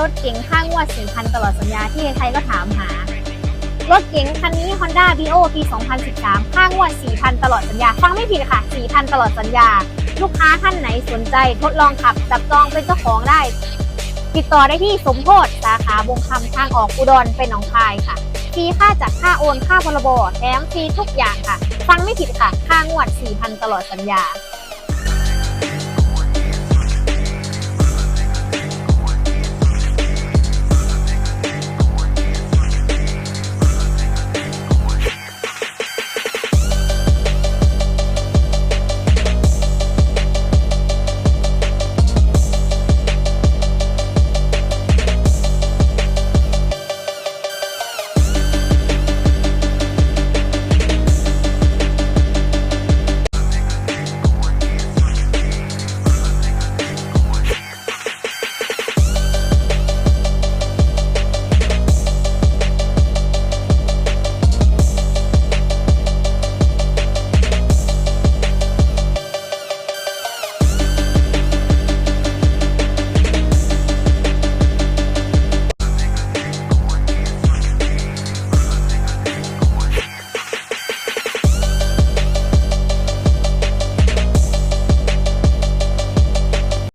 รถเก๋งค่างวด4,000 ตลอดสัญญาที่ใครๆก็ถามหา รถเก๋งคันนี้ Honda Bio ปี 2013 ค่างวด 4,000 ตลอดสัญญา ฟังไม่ผิดค่ะ 4,000 ตลอดสัญญา ลูกค้าท่านไหนสนใจทดลองขับ จับจองเป็นเจ้าของได้ ติดต่อได้ที่สมโพธสาขาบงคำทางออกอุดรเป็นหนองคายค่ะฟรีค่าจัดค่าโอนค่าพรบแถมฟรีทุกอย่างค่ะ ฟังไม่ผิดค่ะ ค่างวด 4,000 ตลอดสัญญา